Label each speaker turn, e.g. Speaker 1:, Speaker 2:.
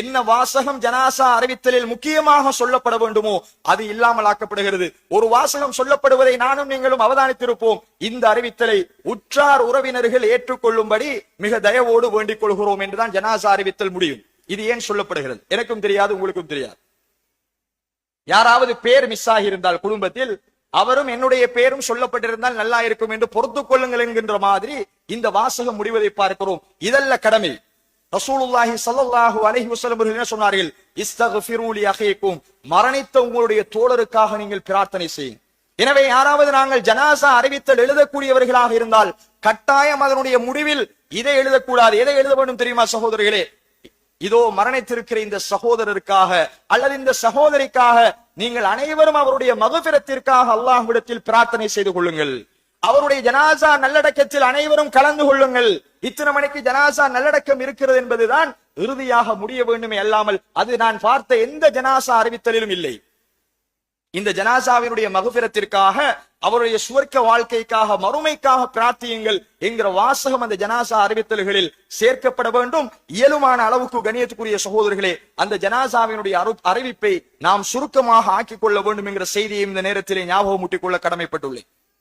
Speaker 1: என்ன வாசகம் ஜனாசா அறிவித்தலில் முக்கியமாக சொல்லப்பட வேண்டுமோ அது இல்லாமல் ஆக்கப்படுகிறது. ஒரு வாசகம் சொல்லப்படுவதை நானும் நீங்களும் அவதானித்திருப்போம். இந்த அறிவித்தலை உற்றார் உறவினர்கள் ஏற்றுக்கொள்ளும்படி மிக தயவோடு வேண்டிக் கொள்கிறோம் என்றுதான் ஜனாசா அறிவித்தல் முடியும். இது ஏன் சொல்லப்படுகிறது? எனக்கும் தெரியாது உங்களுக்கும் தெரியாது. யாராவது பேர் மிஸ் ஆகியிருந்தால் குடும்பத்தில் அவரும் என்னுடைய பேரும் சொல்லப்பட்டிருந்தால் நல்லா இருக்கும் என்று பொறுத்துக் கொள்ளுங்கள் என்கின்ற மாதிரி இந்த வாசகம் முடிவதை பார்க்கிறோம். இதல்ல கடமை. ரசூலுல்லாஹி ஸல்லல்லாஹு அலஹி வசலம் என்ன சொன்னார்கள்? இஸ்தக்ஃபிரு அஹீக்கும் மரணித்த உங்களுடைய தோழருக்காக நீங்கள் பிரார்த்தனை செய்யும் எனவே யாராவது நாங்கள் ஜனாசா அறிவித்தல் எழுதக்கூடியவர்களாக இருந்தால் கட்டாயம் அதனுடைய முடிவில் இதை எழுதக்கூடாது. எதை எழுத வேண்டும் தெரியுமா சகோதரர்களே? இதோ மரணித்திருக்கிற இந்த சகோதரருக்காக அல்லது இந்த சகோதரிக்காக நீங்கள் அனைவரும் அவருடைய மகபிரத்திற்காக அல்லாஹ்விடத்தில் பிரார்த்தனை செய்து கொள்ளுங்கள். அவருடைய ஜனாசா நல்லடக்கத்தில் அனைவரும் கலந்து கொள்ளுங்கள். இத்தனை மணிக்கு ஜனாசா நல்லடக்கம் இருக்கிறது என்பதுதான் இறுதியாக முடிய வேண்டுமே அல்லாமல் அது நான் பார்த்த எந்த ஜனாசா அறிவித்தலிலும் இல்லை. இந்த ஜனாசாவினுடைய மகுபிரத்திற்காக அவருடைய சுவர்க்க வாழ்க்கைக்காக மறுமைக்காக பிரார்த்தியுங்கள் என்கிற வாசகம் அந்த ஜனாசா அறிவித்தல்களில் சேர்க்கப்பட வேண்டும். இயலுமான அளவுக்கு கணியத்துக்குரிய சகோதரர்களே அந்த ஜனாசாவினுடைய அறிவிப்பை நாம் சுருக்கமாக ஆக்கிக் கொள்ள வேண்டும் என்கிற செய்தியை இந்த நேரத்திலே ஞாபகம் கொள்ள கடமைப்பட்டுள்ளேன்.